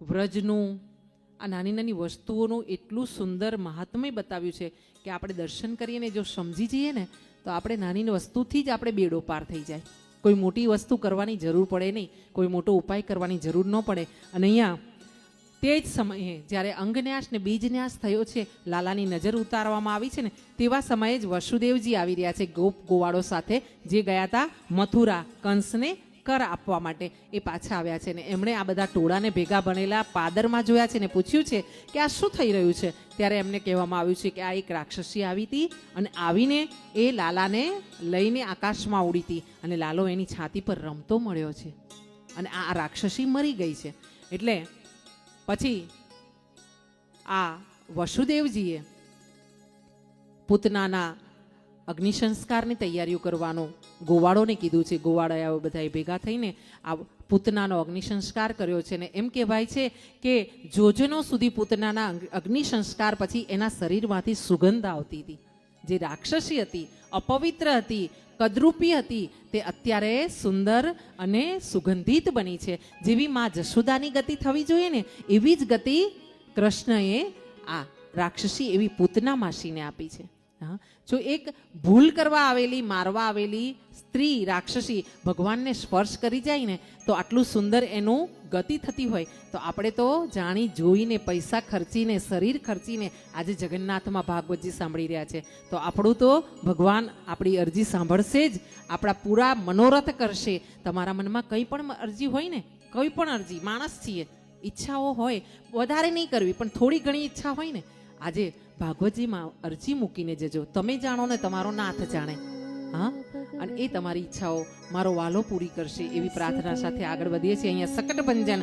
વ્રજનું, આ નાની નાની વસ્તુઓનું એટલું સુંદર મહાત્મય બતાવ્યું છે કે આપણે દર્શન કરીને જો સમજી જઈએ ને, તો આપણે નાની વસ્તુથી જ આપણે બેડો પાર થઈ જાય. કોઈ મોટી વસ્તુ કરવાની જરૂર પડે નહીં, કોઈ મોટો ઉપાય કરવાની જરૂર ન પડે. અને અહીંયા તે જ સમયે જ્યારે અંગન્યાસ ને બીજન્યાસ થયો છે, લાલાની નજર ઉતારવામાં આવી છે ને, તેવા સમયે જ વસુદેવજી આવી રહ્યા છે ગોપ ગોવાળો સાથે, જે ગયા હતા મથુરા કંસને કર આપવા માટે એ પાછા આવ્યા છે ને એમણે આ બધા ટોળાને ભેગા બનેલા પાદરમાં જોયા છે ને પૂછ્યું છે કે આ શું થઈ રહ્યું છે? ત્યારે એમને કહેવામાં આવ્યું છે કે આ એક રાક્ષસી આવી હતી અને આવીને એ લાલાને લઈને આકાશમાં ઉડી હતી અને લાલો એની છાતી પર રમતો મળ્યો છે અને આ રાક્ષસી મરી ગઈ છે. એટલે પછી આ વસુદેવજીએ પૂતનાના અગ્નિ સંસ્કારની તૈયારીઓ કરવાનો ગોવાળોને કીધું છે. ગોવાળાઓ બધાએ ભેગા થઈને આ પૂતનાનો અગ્નિ સંસ્કાર કર્યો છે ને એમ કહેવાય છે કે જોજનો સુધી પૂતનાના અગ્નિસંસ્કાર અગ્નિ સંસ્કાર પછી એના શરીરમાંથી સુગંધ આવતી હતી. જે રાક્ષસી હતી, અપવિત્ર હતી, કદરૂપી હતી, તે અત્યારે સુંદર અને સુગંધિત બની છે. જેવી માં જશોદાની ગતિ થવી જોઈએ ને, એવી જ ગતિ કૃષ્ણએ આ રાક્ષસી એવી પૂતના માસીને આપી છે. જો એક ભૂલ કરવા આવેલી, મારવા આવેલી સ્ત્રી, રાક્ષસી ભગવાનને સ્પર્શ કરી જાય ને, તો આટલું સુંદર એનું ગતિ થતી હોય. તો આપણે તો જાણી, જોઈને, પૈસા ખર્ચીને, શરીર ખર્ચીને આજે જગન્નાથમાં ભાગવતજી સાંભળી રહ્યા છે. તો આપણું તો ભગવાન આપણી અરજી સાંભળશે જ. આપણા પૂરા મનોરથ કરશે. તમારા મનમાં કંઈ પણ અરજી હોય ને, કંઈ પણ અરજી, માણસ છીએ, ઈચ્છાઓ હોય, વધારે નહીં કરવી, પણ થોડી ઘણી ઈચ્છા હોય ને આજે ભાગવતજીમાં અરજી મૂકીને જજો. તમે જાણો ને તમારો નાથ જાણે. હા? અને એ તમારી ઈચ્છાઓ મારો વાલો પૂરી કરશે એવી પ્રાર્થના સાથે આગળ વધીએ છીએ. અહીંયા સકટ ભંજન